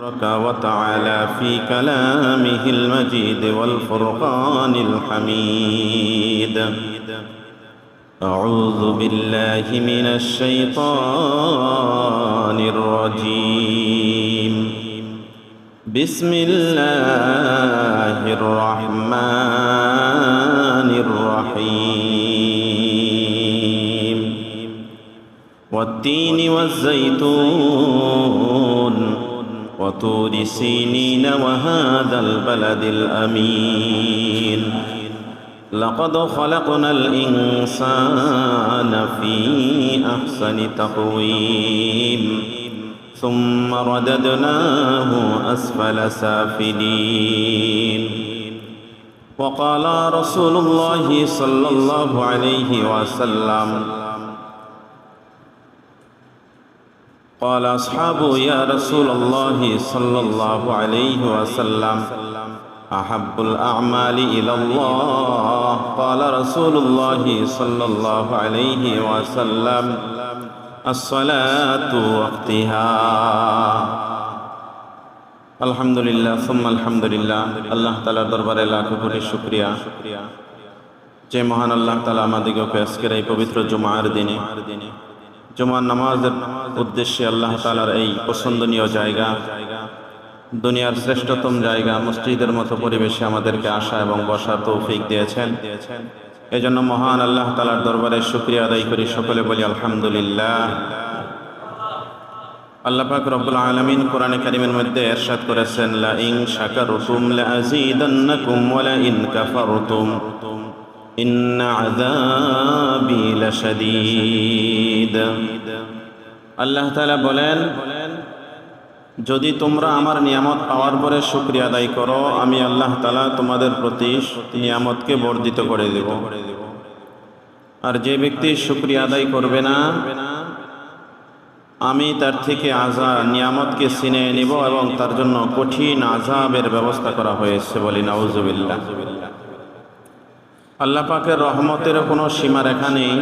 تبارك وتعالى في كلامه المجيد والفرقان الحميد. أعوذ بالله من الشيطان الرجيم. بسم الله الرحمن الرحيم. والتين والزيتون وطور سينين وهذا البلد الأمين. لقد خلقنا الإنسان في أحسن تقويم ثم رددناه أسفل سافلين. وقال رسول الله صلى الله عليه وسلم قال أصحابه يا رسول الله صلى الله عليه وسلم أحب الأعمال إلى الله قال رسول الله صلى الله عليه وسلم الصلاة وقتها আলহামদুলিল্লাহ সুম্মা আলহামদুলিল্লাহ আল্লাহ তালার দরবারে লাখো কোটি শুক্রিয়া যে মহান আল্লাহ তালা আমাদিগকে আজকের এই পবিত্র জুমার দিনে জুমার নামাজের উদ্দেশ্যে আল্লাহ তালার এই পছন্দনীয় জায়গা, দুনিয়ার শ্রেষ্ঠতম জায়গা, মসজিদের মতো পরিবেশে আমাদেরকে আসা এবং বসার তৌফিক দিয়েছেন। এই জন্য মহান আল্লাহ তালার দরবারে শুক্রিয়া আদায় করি। সকলে বলি আলহামদুলিল্লাহ। আল্লাহ পাক রব্বুল আলামিন কোরআনে কারিমের মধ্যে ইরশাদ করেছেন লা ইন শাকারতুম লা আযীদান্নাকুম ওয়া লা ইন কাফারতুম, ইন্না আযাবি লাশাদীদ। আল্লাহ তাআলা বলেন, যদি তোমরা আমার নিয়ামত পাওয়ার পরে শুক্রিয়া আদায় করো, আমি আল্লাহ তাআলা তোমাদের প্রতি নিয়ামতকে বর্ধিত করে দেব। আর যে ব্যক্তি শুক্রিয়া আদায় করবে না, আমি তার থেকে আজা নিয়ামতকে ছিনে নিব এবং তার জন্য কঠিন আজাবের ব্যবস্থা করা হয়েছে বলি নাউজুবিল্লাহ। আল্লাহ পাকের রহমতেরও কোনো সীমারেখা নেই।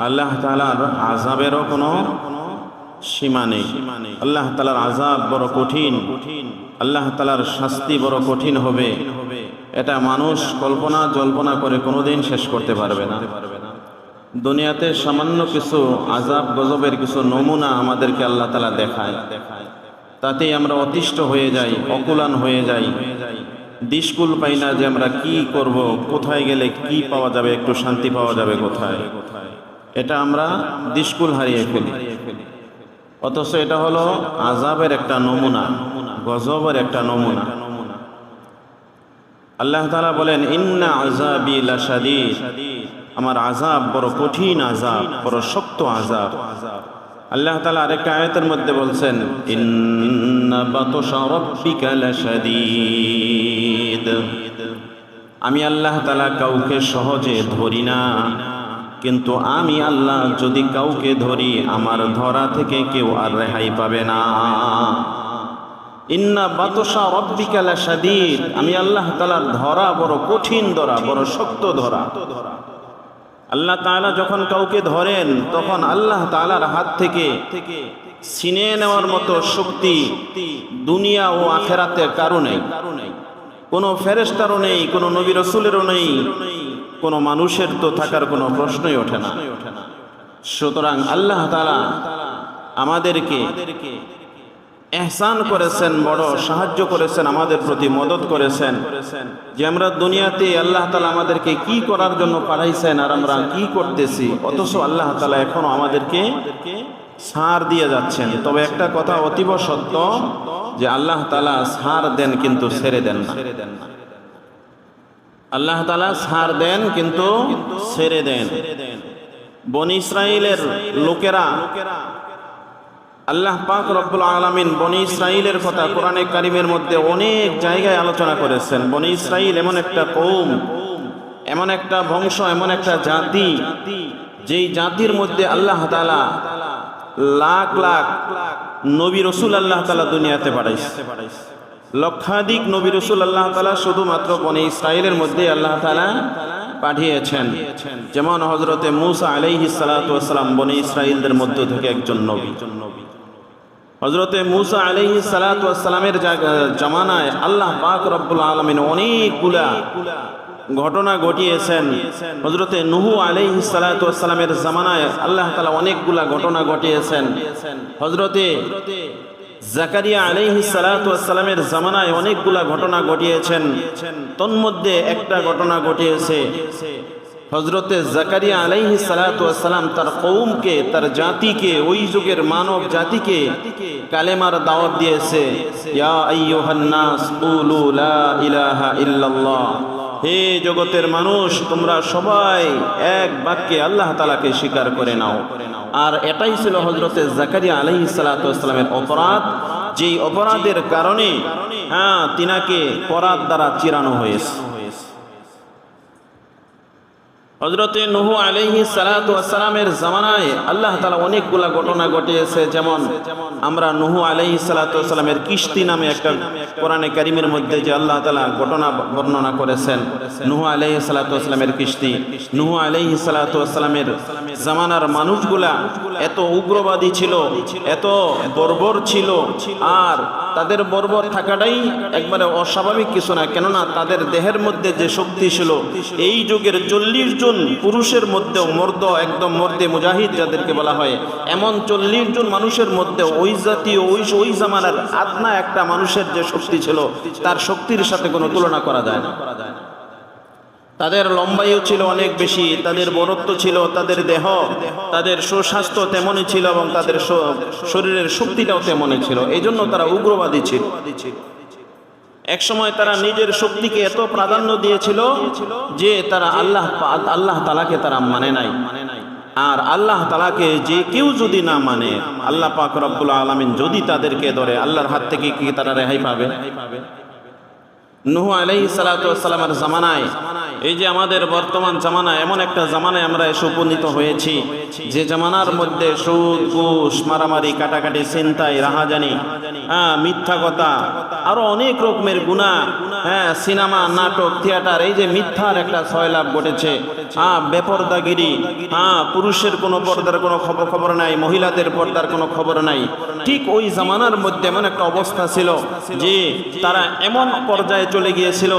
আল্লাহ তালার আজাবেরও কোনো সীমা নেই। আল্লাহ তালার আজাব বড় কঠিন। আল্লাহ তালার শাস্তি বড় কঠিন হবে। এটা মানুষ কল্পনা জল্পনা করে কোনোদিন শেষ করতে পারবে না। দুনিয়াতে সামান্য কিছু আজাব গজবের কিছু নমুনা আমাদেরকে আল্লাহ তালা দেখায়। তাতেই আমরা অতিষ্ঠ হয়ে যাই, অকুলান হয়ে যাই। দিশকুল পাই না যে আমরা কি করব, কোথায় গেলে কি পাওয়া যাবে, একটু শান্তি পাওয়া যাবে কোথায়। এটা আমরা দিশকুল হারিয়ে ফেলি। অথচ এটা হলো আজাবের একটা নমুনা, গজবের একটা নমুনা। আল্লাহ তালা বলেন, ইন্না আজাবি লাশাদীদ। আমার আজাব বড় কঠিন আজাব বড় শক্ত আজাব আল্লাহ তালা আরেকটা আয়াতের মধ্যে বলছেন আমি আল্লাহ তালা কাউকে সহজে ধরি না। কিন্তু আমি আল্লাহ যদি কাউকে ধরি, আমার ধরা থেকে কেউ আর রেহাই পাবে না। ইন্না বাতসা রব্বিকা লাশাদীদ। আমি আল্লাহ তালার ধরা বড় কঠিন ধরা, বড় শক্ত ধরা। আল্লাহ তাআলা যখন কাউকে ধরেন, তখন আল্লাহ তালার হাত থেকে ছিনে নেওয়ার মতো শক্তি দুনিয়া ও আখেরাতের কারণে। কোনো ফেরেস্তারও নেই, কোনো নবী রসুলেরও নেই। কোনো মানুষের তো থাকার কোনো প্রশ্নই ওঠে না। সুতরাং আল্লাহ তাআলা আমাদেরকে এহসান করেছেন, বড় সাহায্য করেছেন, আমাদের প্রতি মদত করেছেন যে আমরা দুনিয়াতে আল্লাহ তালা আমাদেরকে কি করার জন্য পাঠাইছেন আর আমরা কি করতেছি, অথচ আল্লাহ তালা এখনও আমাদেরকে সার দিয়ে যাচ্ছেন। তবে একটা কথা অতীব সত্য যে আল্লাহ তালা সার দেন কিন্তু ছেড়ে দেন না। আল্লাহ তালা সার দেন, কিন্তু ছেড়ে দেন। বন ইসরায়েলের লোকেরা, আল্লাহ পাক রব্বুল আলমিন বনি ইসরাইলের কথা কোরআনে কারিমের মধ্যে অনেক জায়গায় আলোচনা করেছেন। বনি ইসরাইল এমন একটা কৌম, এমন একটা বংশ, এমন একটা জাতি, যেই জাতির মধ্যে আল্লাহ তালা লাখ লাখ নবী রসুল আল্লাহ তালা দুনিয়াতে পাঠাইছে। লক্ষাধিক নবী রসুল আল্লাহ তালা শুধুমাত্র বনে ইসরায়েলের মধ্যে আল্লাহ তালা পাঠিয়েছেন। যেমন হজরতে মুসা আলাইহি সালাতাম বনি ইসরায়েলদের মধ্য থেকে একজন নবী। হজরতে মুসা আলহি সালাতামের জামানায় আল্লাহ পাক রব্বুল আলমিন অনেকগুলা ঘটনা ঘটিয়েছেন। হজরতে নুহু আলহি সালাতামের জামানায় আল্লাহ তালা অনেকগুলা ঘটনা ঘটিয়েছেন। হজরতে জাকারিয়া আলাইহি সালাতামের জামানায় অনেকগুলা ঘটনা ঘটিয়েছেন। তন্মধ্যে একটা ঘটনা ঘটিয়েছে। হজরতে জাকারিয়া আলাইহি সালাতাম তার কৌমকে তার জাতিকে, ওই যুগের মানব জাতিকে কালেমার দাওয়াত দিয়েছে। ইয়া আইয়ুহান্নাস কুলু লা ইলাহা ইল্লাল্লাহ। হে জগতের মানুষ, তোমরা সবাই এক বাক্যে আল্লাহ তালাকে স্বীকার করে নাও। আর এটাই ছিল হজরতের জাকারিয়া আলহি সালাতামের অপরাধ, যেই অপরাধের কারণে হ্যাঁ তিনাকে পরাধ দ্বারা চিরানো হয়েছে। হজরতে নহু আলহি সালাতামের জামানায় আল্লাহ তালা অনেকগুলা ঘটনা ঘটিয়েছে। যেমন আমরা নহু আলহি সালাতামের কিস্তি নামে একটা কোরআনে কারিমের মধ্যে যে আল্লাহ তালা ঘটনা বর্ণনা করেছেন। নহু আলহি সালাতামের কিস্তি নহু আলহি সালাতামের জামানার মানুষগুলা এত উগ্রবাদী ছিল, এত বর্বর ছিল, আর তাদের বর্বর থাকাটাই একবারে অস্বাভাবিক কিছু না। কেননা তাদের দেহের মধ্যে যে শক্তি ছিল, এই যুগের চল্লিশ জন পুরুষের মধ্যেও মর্দ, একদম মর্দে মুজাহিদ যাদেরকে বলা হয়, এমন চল্লিশ জন মানুষের মধ্যে ওই জাতীয় ওই ওই জামানার আদনা একটা মানুষের যে শক্তি ছিল, তার শক্তির সাথে কোনো তুলনা করা যায় না। তাদের লম্বাইও ছিল অনেক বেশি, তাদের বরত্ব ছিল, তাদের দেহ, তাদের সুস্বাস্থ্য তেমনই ছিল এবং তাদের শরীরের শক্তিটাও তেমনই ছিল। এই জন্য তারা উগ্রবাদী ছিল। এক সময় তারা নিজের শক্তিকে এত প্রাধান্য দিয়েছিল যে তারা আল্লাহ আল্লাহ তালাকে তারা মানে নাই। আর আল্লাহ তালাকে যে কেউ যদি না মানে আল্লাহ পাক রব্বুল আলমিন যদি তাদেরকে ধরে, আল্লাহর হাত থেকে কি তারা রেহাই পাবে? নুহু আলাই সালাতামের জামানায় এই যে আমাদের বর্তমান জামানা, এমন একটা জামানায় আমরা এসে উপনীত হয়েছি। যে জামানার মধ্যে সুদ, ঘুষ, মারামারি, কাটাকাটি চিন্তাই রাহাজানি হ্যাঁ মিথ্যা কথা, আরও অনেক রকমের গুণা হ্যাঁ সিনেমা, নাটক, থিয়েটার, এই যে মিথ্যার একটা ছয়লাভ ঘটেছে। হ্যাঁ বেপরদাগিরি হ্যাঁ পুরুষের কোনো পর্দার কোনো খবর খবর নাই, মহিলাদের পর্দার কোনো খবর নাই। ঠিক ওই জামানার মধ্যে এমন একটা অবস্থা ছিল যে তারা এমন পর্যায়ে চলে গিয়েছিল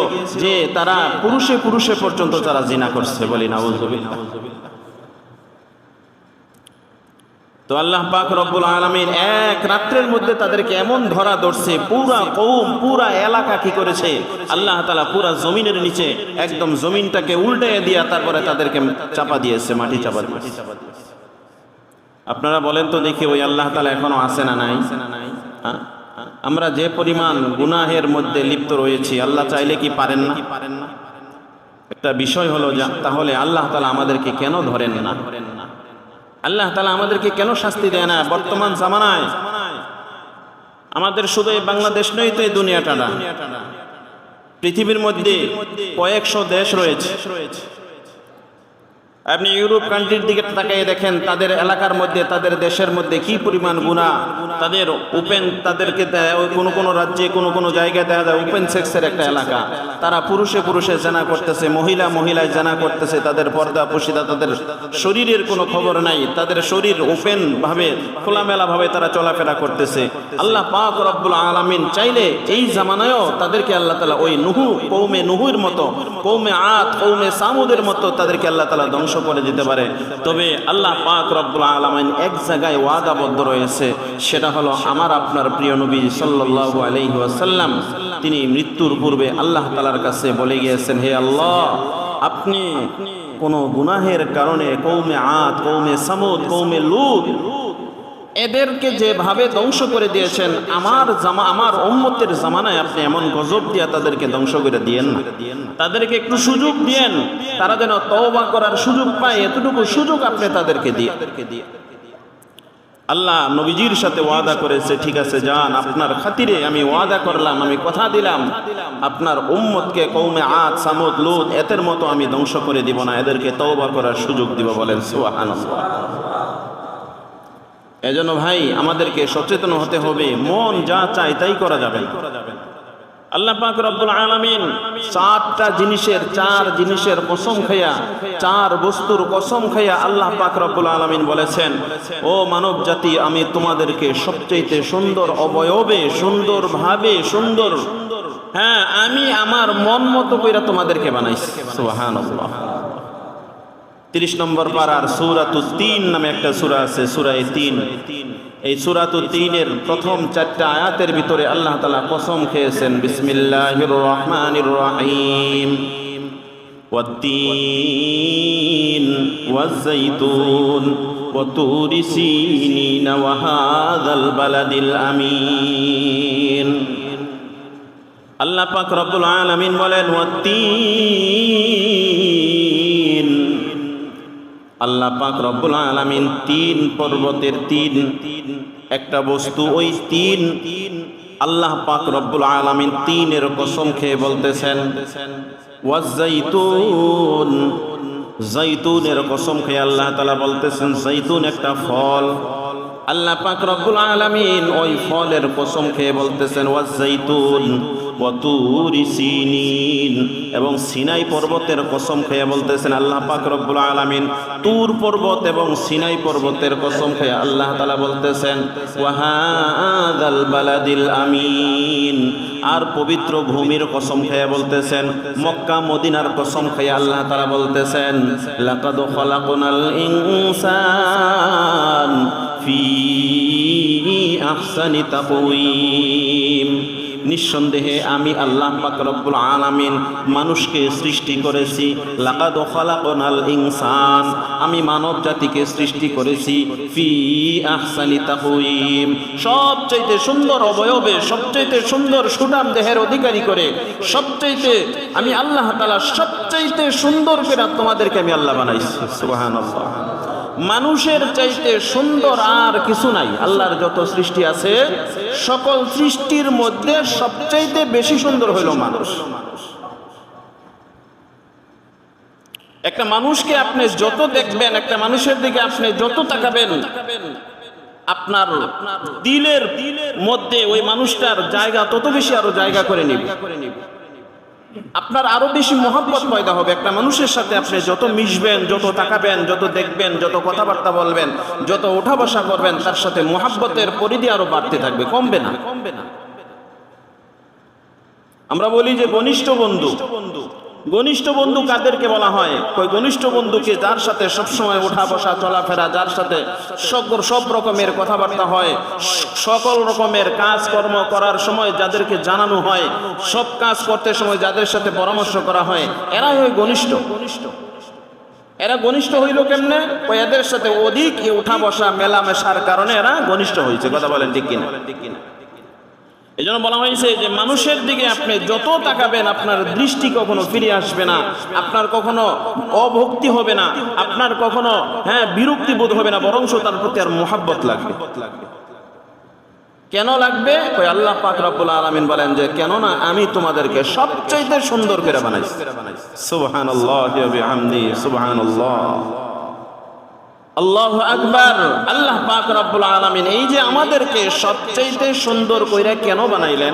যে তারা পুরুষে পুরুষে পর্যন্ত তারা জিনা করছে বলি না তো আল্লাহ পাক রব্বুল আলমীর এক রাত্রের মধ্যে তাদেরকে এমন ধরা ধরছে, পুরা কৌম পুরা এলাকা কি করেছে? আল্লাহ তালা পুরা জমিনের নিচে একদম জমিনটাকে উল্টে দিয়া তারপরে তাদেরকে চাপা দিয়েছে, মাটি চাপা দিয়েছে। আপনারা বলেন তো দেখি ওই আল্লাহ তালা এখনও আছে না নাই? আমরা যে পরিমাণ গুনাহের মধ্যে লিপ্ত রয়েছি, আল্লাহ চাইলে কি পারেন না? পারেন না একটা বিষয় হলো তাহলে আল্লাহ তালা আমাদেরকে কেন ধরেন না? আল্লাহ তালা আমাদেরকে কেন শাস্তি দেয় না বর্তমান জামানায়? আমাদের শুধু এই বাংলাদেশ নয় তো এই দুনিয়াটা পৃথিবীর মধ্যে কয়েকশো দেশ রয়েছে। আপনি ইউরোপ কান্ট্রির দিকে তাকিয়ে দেখেন, তাদের এলাকার মধ্যে, তাদের দেশের মধ্যে কি পরিমাণ গুণা? তাদের ওপেন, তাদেরকে কোনো কোনো রাজ্যে, কোনো কোনো জায়গায় দেখা যায়, ওপেন সেক্সের একটা এলাকা। তারা পুরুষে পুরুষে জানা করতেছে, মহিলা মহিলায় জানা করতেছে, তাদের পর্দা পুশিদা, তাদের শরীরের কোনো খবর নাই। তাদের শরীর ওপেন ভাবে, খোলামেলা ভাবে তারা চলাফেরা করতেছে। আল্লাহ পাক রব্বুল আলামিন চাইলে এই জামানায়ও তাদেরকে আল্লাহ তালা ওই নুহু কৌমে নুহুর মতো কৌমে আত কৌমে সামুদের মতো তাদেরকে আল্লাহ তালা ধ্বংস ধ্বংস করে দিতে পারে। তবে আল্লাহ পাক রব্বুল আলমিন এক জায়গায় ওয়াদাবদ্ধ রয়েছে, সেটা হলো আমার আপনার প্রিয় নবী সাল্লাহ আলহি ওয়াসাল্লাম, তিনি মৃত্যুর পূর্বে আল্লাহ তালার কাছে বলে গিয়েছেন, হে আল্লাহ, আপনি কোনো গুনাহের কারণে কৌমে আত কৌমে সামুদ কৌমে লুত এদেরকে যেভাবে ধ্বংস করে দিয়েছেন, আমার জামা আমার উম্মতের জামানায় আপনি এমন গজব দিয়া তাদেরকে ধ্বংস করে দিয়েন না। তাদেরকে একটু সুযোগ দিয়েন, তারা যেন তওবা করার সুযোগ পায়, এতটুকু সুযোগ আপনি তাদেরকে দিয়ে। আল্লাহ নবীজির সাথে ওয়াদা করেছে, ঠিক আছে, যান, আপনার খাতিরে আমি ওয়াদা করলাম, আমি কথা দিলাম। আপনার উম্মতকে কৌমে আত সামুদ লুদ এতের মতো আমি ধ্বংস করে দিব না, এদেরকে তওবা করার সুযোগ দিব বলেন, সুবহানাল্লাহ। এজন্য ভাই, আমাদেরকে সচেতন হতে হবে। মন যা চায় তাই করা যাবে আল্লাহ পাক রব্বুল আলামিন চারটা জিনিসের, চার জিনিসের কসম খাইয়া, চার বস্তুর কসম খাইয়া আল্লাহ পাক রব্বুল আলামিন বলেছেন, ও মানব জাতি, আমি তোমাদেরকে সবচেয়ে সুন্দর অবয়বে সুন্দর ভাবে সুন্দর হ্যাঁ আমি আমার মন মতো কইরা তোমাদেরকে বানাইছি। সুবহানাল্লাহ। তিরিশ নম্বর পাড়ার সুরাতু তিন নামে একটা সুরা আছে সুরায় তিন এই সুরাতু তিনের প্রথম চারটা আয়াতের ভিতরে আল্লাহ তালা কসম খেয়েছেন বিসমিল্লাহির রহমানির রহিম والتين والزيتون وطور سينين وهذا البلد الأمين আল্লাহ পাক রব্বুল আলামিন বলেন ওয়াত্তিন আল্লাহ পাক রব্বুল আলমিন তিন পর্বতের তিন তিন একটা বস্তু ওই তিন তিন আল্লাহ পাক রব্বুল আলমিন তিনের কসম খেয়ে বলতেছেন জৈতুন জৈতুনের কসম খেয়ে আল্লাহ তালা বলতেছেন জৈতুন একটা ফল। আল্লাহ পাক রব্বুল আলামিন ওই ফলের কসম খেয়ে বলতেছেন ওয়াজাইতুন সিনিন। এবং সিনাই পর্বতের কসম খেয়ে বলতেছেন, আল্লাহ পাক রব্বুল আলামিন তুর পর্বত এবং সিনাই পর্বতের কসম খেয়ে আল্লাহ তাআলা বলতেছেন ওয়াহাদাল বালাদিল আমিন। আর পবিত্র ভূমির কসম খেয়ে বলতেছেন, মক্কা, মদিনার কসম খেয়ে আল্লাহ তাআলা বলতেছেন, লাকাদ খলাকনাল ইনসান। ফি আহসানি তাকওয়িম। নিঃসন্দেহে আমি আল্লাহ রব্বুল আলামিন মানুষকে সৃষ্টি করেছি। লাকাদ খালাকনাল ইনসান। আমি মানব জাতিকে সৃষ্টি করেছি ফি আহসানি তাকওয়িম। সবচাইতে সুন্দর অবয়বে, সবচাইতে সুন্দর সুনাম দেহের অধিকারী করে, সবচাইতে আমি আল্লাহ তাআলা সবচাইতে সুন্দর করে তোমাদেরকে আমি আল্লাহ বানাইছি। সুবহানাল্লাহ। মানুষের চাইতে সুন্দর আর কিছু নাই। আল্লাহর যত সৃষ্টি আছে, সকল সৃষ্টির মধ্যে সবচাইতে বেশি সুন্দর হইল মানুষ। একটা মানুষকে আপনি যত দেখবেন, একটা মানুষের দিকে আপনি যত তাকাবেন, আপনার দিলের মধ্যে ওই মানুষটার জায়গা তত বেশি আরও জায়গা করে নিবে। আপনার আরও বেশি মহাব্বত পয়দা হবে। একটা মানুষের সাথে আপনি যত মিশবেন, যত তাকাবেন, যত দেখবেন, যত কথাবার্তা বলবেন, যত ওঠা বসা করবেন, তার সাথে মহাব্বতের পরিধি আরও বাড়তে থাকবে। কমবে না। কমবে না আমরা বলি যে ঘনিষ্ঠ বন্ধু বন্ধু। ঘনিষ্ঠ বন্ধু কাদেরকে বলা হয়? ওই ঘনিষ্ঠ বন্ধুকে যার সাথে সবসময় ওঠা বসা, চলাফেরা, যার সাথে সব রকমের কথাবার্তা হয়, সকল রকমের কাজকর্ম করার সময় যাদেরকে জানানো হয়, সব কাজ করতে সময় যাদের সাথে পরামর্শ করা হয়, এরাই হয় ঘনিষ্ঠ। ঘনিষ্ঠ এরা ঘনিষ্ঠ হইল কেমনে? ওই এদের সাথে অধিক উঠা বসা, মেলামেশার কারণে এরা ঘনিষ্ঠ হয়েছে কথা বলেন ঠিক কিনা ঠিক কিনা? এই জন্য বলা হয়েছে যে মানুষের দিকে আপনি যত তাকাবেন, আপনার দৃষ্টি কখনো ফিরে আসবে না। আপনার কখনো অভক্তি হবে না। আপনার কখনো হ্যাঁ বিরক্তি বোধ হবে না বরং তার প্রতি আর মোহাব্বত লাগবে। কেন লাগবে? ওই আল্লাহ পাক রব্বুল আলামিন বলেন যে, কেন না আমি তোমাদেরকে সবচাইতে সুন্দর করে বানাইছি। সুবহানাল্লাহি ওয়া বিহামদি, সুবহানাল্লাহ। আল্লাহ আকবার। আল্লাহ পাক এই যে আমাদেরকে সবচেয়ে সুন্দর কইরা কেন বানাইলেন?